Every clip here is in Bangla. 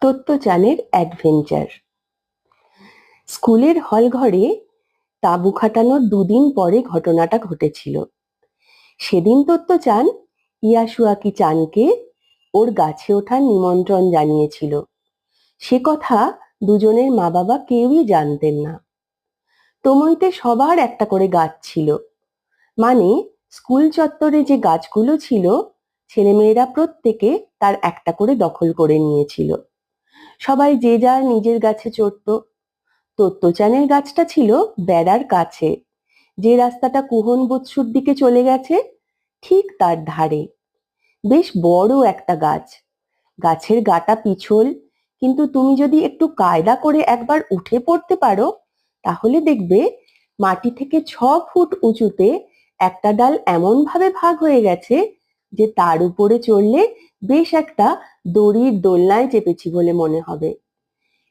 তত্ত্বচানের অ্যাডভেঞ্চার। স্কুলের হলঘরে তাঁবু খাটানোর দুদিন পরে ঘটনাটা ঘটেছিল। সেদিন তত্ত্বচান ইয়াসুয়াকি চানকে ওর গাছে ওঠার নিমন্ত্রণ জানিয়েছিল। সে কথা দুজনের মা বাবা কেউই জানতেন না। তোমইতে সবার একটা করে গাছ ছিল। মানে স্কুল চত্বরে যে গাছগুলো ছিল, ছেলেমেয়েরা প্রত্যেকে তার একটা করে দখল করে নিয়েছিল। সবাই যে যার নিজের গাছে চড়তো। তত্ত্বচানের গাছটা ছিল বেড়ার কাছে। যে রাস্তাটা কুহন বৎসুর দিকে চলে গেছে, ঠিক তার ধারে। বেশ বড় একটা গাছ। গাছের গাটা পিছল, কিন্তু তুমি যদি একটু কায়দা করে একবার উঠে পড়তে পারো, তাহলে দেখবে মাটি থেকে ছ ফুট উঁচুতে একটা ডাল এমন ভাবে ভাগ হয়ে গেছে যে তার উপরে চড়লে বেশ একটা দড়ির দোলনায় চেপেছি বলে মনে হবে।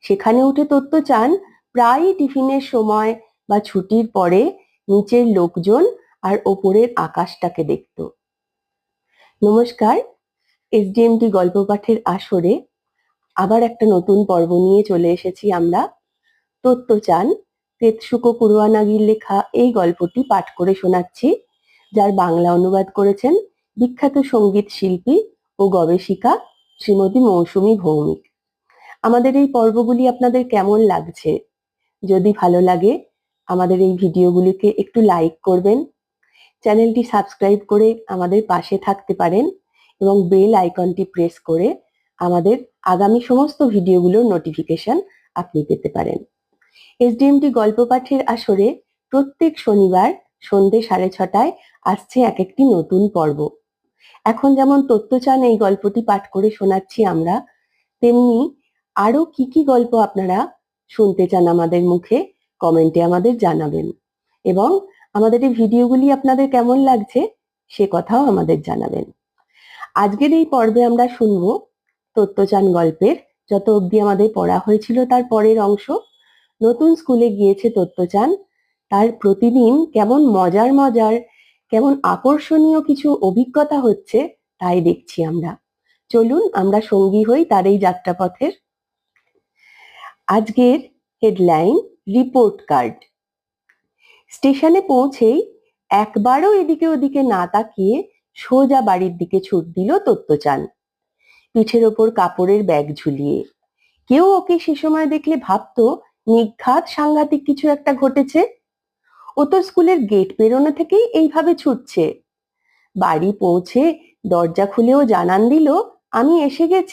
সেখানে উঠে তত্ত্ব চান, প্রায়ই টিফিনের সময় বা ছুটির পরে নিচের লোকজন আর ওপরের আকাশটাকে দেখত। নমস্কার এসডিএমটি গল্প পাঠের আসরে আবার একটা নতুন পর্ব নিয়ে চলে এসেছি আমরা। তত্ত্ব চান, তেতসুকো কুরুয়ানাগির লেখা এই গল্পটি পাঠ করে শোনাচ্ছি, যার বাংলা অনুবাদ করেছেন বিখ্যাত সংগীত শিল্পী ও গবেষিকা শ্রীমতী মৌসুমী ভৌমিক। আমাদের এই পর্বগুলি আপনাদের কেমন লাগছে? যদি ভালো লাগে, আমাদের এই ভিডিওগুলিকে একটু লাইক করবেন। চ্যানেলটি সাবস্ক্রাইব করে আমাদের পাশে থাকতে পারেন এবং বেল আইকনটি প্রেস করে আমাদের আগামী সমস্ত ভিডিওগুলোর নোটিফিকেশন আপনি পেতে পারেন। এসডিএমটি গল্প পাঠের আসরে প্রত্যেক শনিবার সন্ধে সাড়ে ছটায় আসছে এক একটি নতুন পর্ব। এখন যেমন তত্ত্বচান এই গল্পটি পাঠ করে শোনাচ্ছি আমরা, তেমনি আরও কি কি গল্প আপনারা শুনতে চান আমাদের মুখে, কমেন্টে আমাদের জানাবেন। এবং আমাদের এই ভিডিওগুলি আপনাদের কেমন লাগছে সে কথাও আমাদের জানাবেন। আজকের এই পর্বে আমরা শুনব তত্ত্বচান গল্পের, যত অবধি আমাদের পড়া হয়েছিল তার পরের অংশ। নতুন স্কুলে গিয়েছে তত্ত্বচান, তার প্রতিদিন কেমন মজার মজার কেমন আকর্ষণীয় কিছু অভিজ্ঞতা হচ্ছে, তাই দেখছি আমরা। চলুন আমরা সঙ্গী হই তার এই যাত্রাপথের। আজকের হেডলাইন রিপোর্ট কার্ড স্টেশনে পৌঁছেই একবারও এদিকে ওদিকে না তাকিয়ে সোজা বাড়ির দিকে ছুট দিল তত্ত্বচান। পিঠের ওপর কাপড়ের ব্যাগ ঝুলিয়ে। কেউ ওকে সে সময় দেখলে ভাবতো, নিঘাত সাংঘাতিক কিছু একটা ঘটেছে। ও তো স্কুলের গেট পেরোনো থেকেই এইভাবে ছুটছে। বাড়ি পৌঁছে দরজা খুলেও জানান দিল, আমি এসে গেছি।